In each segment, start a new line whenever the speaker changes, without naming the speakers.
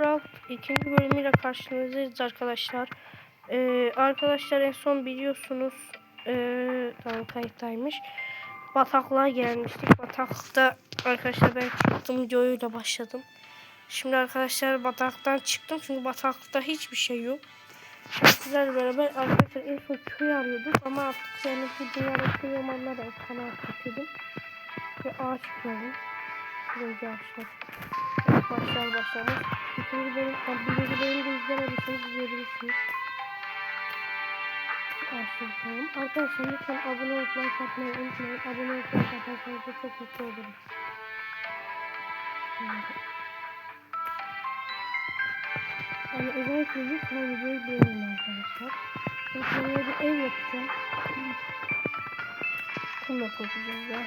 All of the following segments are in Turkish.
Minecraft ikinci bölümüyle karşınızdayız arkadaşlar. Ee, arkadaşlar en son biliyorsunuz ee, tamam kayıttaymış. Bataklığa gelmiştik. Bataklıkta arkadaşlar ben çıktım videoyla başladım. Şimdi arkadaşlar bataklıktan çıktım çünkü bataklıkta hiçbir şey yok. Sizlerle beraber arkadaşlar en son köy arıyorduk ama artık yani bu dünyada köy olmanlar da kana atıyordum. Ve ağaç gördüm. Kırıcı ağaçlar. Başlar başlamaz. İkinci bölüm, birinci bölümü de izlemediyseniz izleyebilirsiniz. Başlayalım. Arkadaşlar lütfen abone olup like atmayı unutmayın. Abone olup like atarsanız da çok mutlu olurum. Yani özellikle lütfen videoyu beğenin arkadaşlar. Ben buraya bir ev yapacağım. Kum yapacağız ya.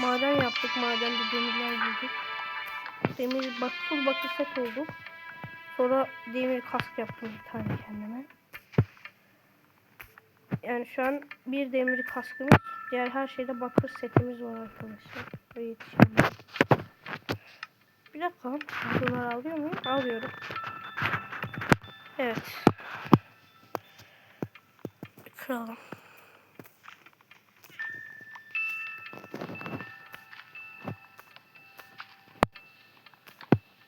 Maden yaptık. Madende demirler bulduk. Demir bak full bakır set oldu. Sonra demir kask yaptım bir tane kendime. Yani şu an bir demir kaskımız, diğer her şeyde bakır setimiz var arkadaşlar. Ve yetişelim. Bir dakika. Bunları alıyor muyum? Alıyorum. Evet. Kıralım.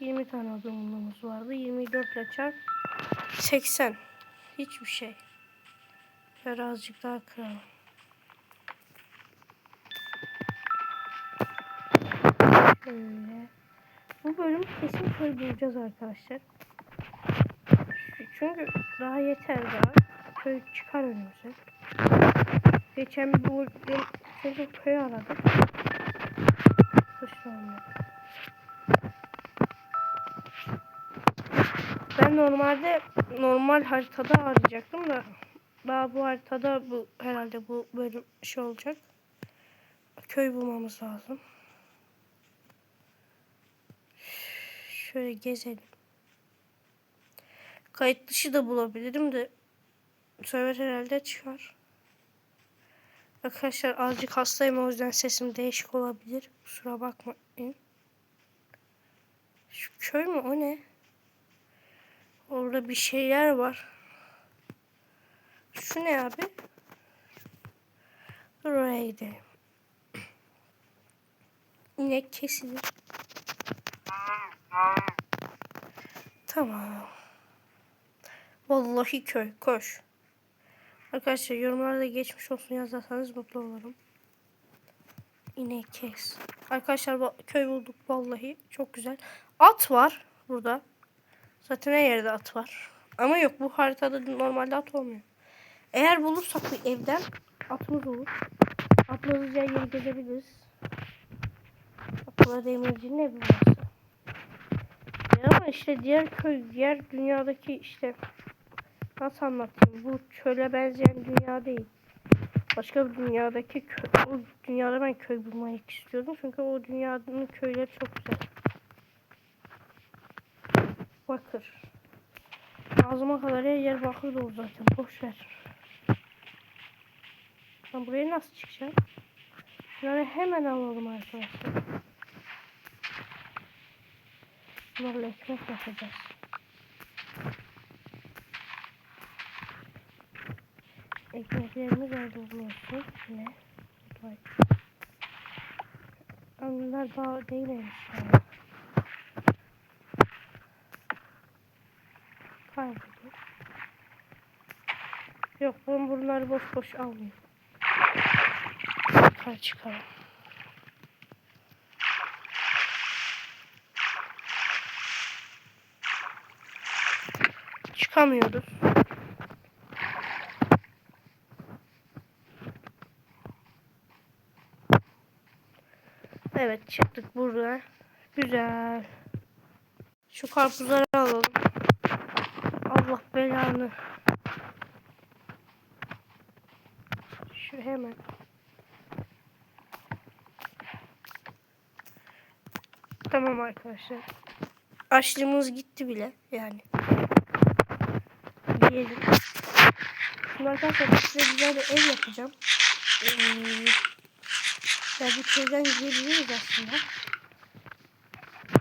Yirmi tane adımımız vardı. 24 ile çarp 80. Hiçbir şey. Birazcık daha kıralım. Şöyle. Bu bölüm kesin köy bulacağız arkadaşlar. Çünkü daha yeter daha. Köy çıkar önümüze. Geçen bir bu çünkü köy aradık. Kış olmuyor. Ben normalde normal haritada arayacaktım da daha bu haritada bu herhalde bu bölüm şey olacak. Köy bulmamız lazım. Şöyle gezelim. Kayıt dışı da bulabilirim de sefer herhalde çıkar. Arkadaşlar azıcık hastayım o yüzden sesim değişik olabilir. Kusura bakmayın. Şu köy mü o ne? Orada bir şeyler var. Şu ne abi? Dur oraya gidelim. İnek kesilir. Tamam. Vallahi köy. Koş. Arkadaşlar yorumlarda geçmiş olsun yazarsanız mutlu olurum. İnek kes. Arkadaşlar köy bulduk vallahi. Çok güzel. At var burada. Zaten her yerde at var. Ama yok bu haritada normalde at olmuyor. Eğer bulursak bir evden atımız olur. Atla hızlıca yeri gezebiliriz. Atla demirci ne burası? Ya ama işte diğer köy, diğer dünyadaki işte nasıl anlatayım? Bu çöle benzeyen dünya değil. Başka bir dünyadaki köy, o dünyada ben köy bulmayı istiyordum. Çünkü o dünyanın köyleri çok güzel. Bakır. Ağzıma kadar her yer bakır dolu zaten. Boş ver. Ben buraya nasıl çıkacağım? Şunları hemen alalım arkadaşlar. Bunlarla ekmek yapacağız. Ekmeklerimiz olsun. Ne? Vay. Onlar daha değilmiş ya. Kayboldu. Yok ben bunları boş boş almayayım. Yukarı çıkalım. Çıkamıyoruz. Evet çıktık burada. Güzel. Şu. Allah belanı. Şu hemen. Tamam arkadaşlar. Açlığımız gitti bile yani. Yiyelim. Şimdi arkadaşlar size güzel bir ev yapacağım. Ee, ya bu köyden gidebiliriz aslında.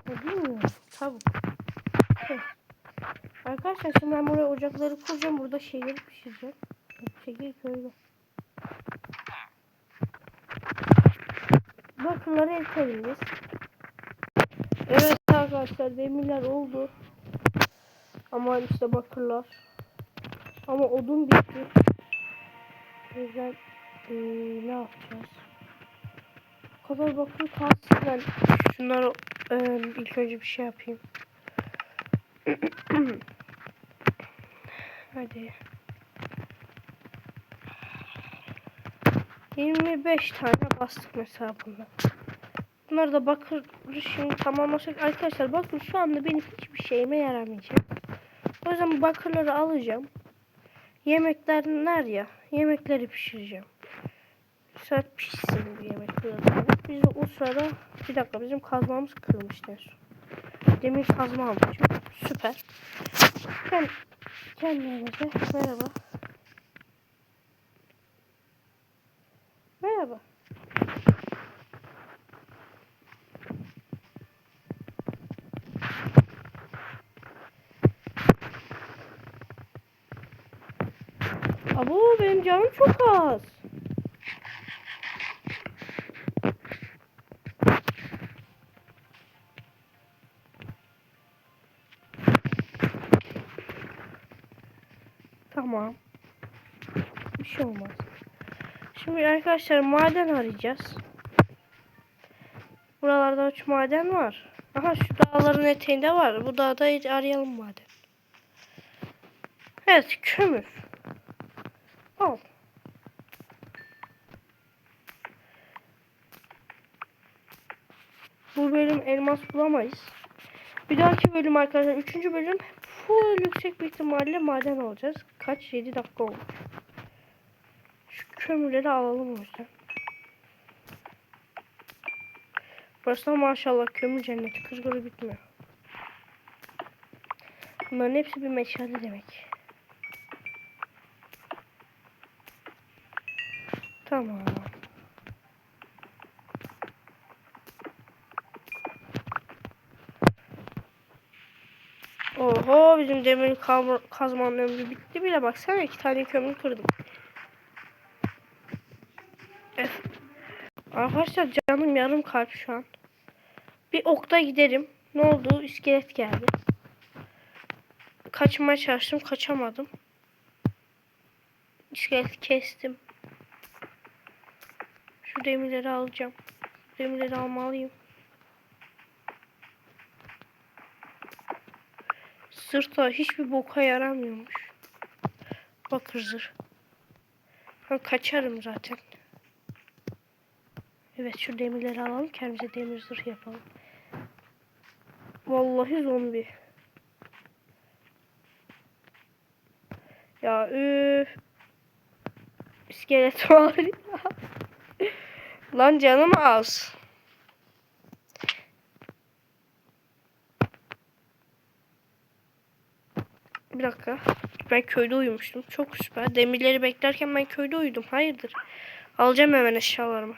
Ya bilmiyorum. Tavuk. Arkadaşlar şimdi ben buraya ocakları kuracağım. Burada şeyleri pişireceğim. Çekil köylü. Bakımları ekelim biz. Evet arkadaşlar demirler oldu. Ama işte bakırlar. Ama odun bitti. O yüzden eee, ne yapacağız? O kadar bakır kalsın ben şunları eee, ilk önce bir şey yapayım. Hadi. 25 tane bastık mesela bundan. Bunları da bakır şimdi tamamlasak arkadaşlar bakın şu anda benim hiçbir şeyime yaramayacak. O yüzden bakırları alacağım. Yemekler ner ya. Yemekleri pişireceğim. Sonra pişsin bu yemekler. Biz de o sırada bir dakika bizim kazmamız kırılmış. Demir kazma almışım. Süper. Kend, kendinize merhaba. Merhaba. Abo benim canım çok az. Tamam. Bir şey olmaz. Şimdi arkadaşlar maden arayacağız. Buralarda üç maden var. Aha şu dağların eteğinde var. Bu dağda arayalım maden. Evet kömür. Al. Bu bölüm elmas bulamayız. Bir dahaki bölüm arkadaşlar. Üçüncü bölüm full yüksek bir ihtimalle maden alacağız. Kaç? 7 dakika oldu. Şu kömürleri alalım o yüzden. Burası da maşallah kömür cenneti. Kırgırı bitmiyor. Bunların hepsi bir meşale demek. Tamam. Oho bizim demir kazma, kazmanın ömrü bitti bile baksana iki tane kömür kırdım. Arkadaşlar canım yarım kalp şu an. Bir okta giderim. Ne oldu? İskelet geldi. Kaçmaya çalıştım. Kaçamadım. İskelet kestim. Şu demirleri alacağım. Demirleri almalıyım. Sırta hiçbir boka yaramıyormuş. Bakır zırh. Ben kaçarım zaten. Evet şu demirleri alalım. Kendimize demir zırh yapalım. Vallahi zombi. Ya üf. İskelet var ya. Lan canım az. Bir dakika. Ben köyde uyumuştum. Çok süper. Demirleri beklerken ben köyde uyudum. Hayırdır? Alacağım hemen eşyalarımı.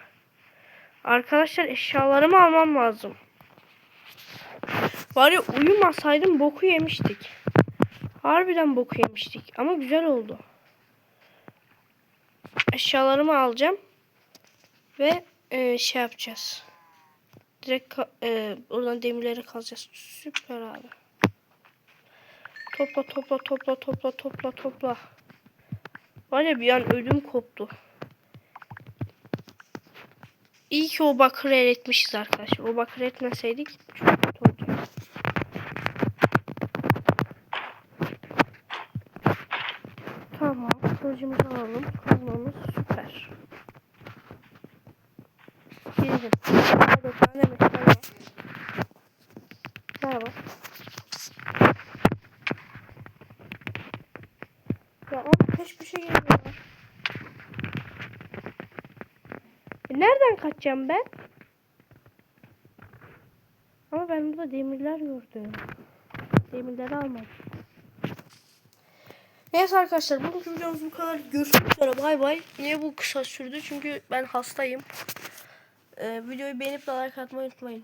Arkadaşlar eşyalarımı almam lazım. Var ya uyumasaydım boku yemiştik. Harbiden boku yemiştik. Ama güzel oldu. Eşyalarımı alacağım. Ve e, şey yapacağız. Direkt e, oradan demirleri kazacağız. Süper abi. Topla topla topla topla topla topla. Var ya bir an ödüm koptu. İyi ki o bakırı eritmişiz arkadaşlar. O bakırı etmeseydik çok kötü olacak. Tamam. Kılıcımızı alalım. Kazmamız süper. Gidelim. Hadi tane meşale var. Merhaba. Ya abi peş peşe geliyorlar. E nereden kaçacağım ben? Ama ben burada demirler gördüm. Demirleri almadım. Neyse arkadaşlar bugünkü videomuz bu kadar. Görüşmek üzere bay bay. Niye bu kısa sürdü? Çünkü ben hastayım. Ee, videoyu beğenip de like atmayı unutmayın.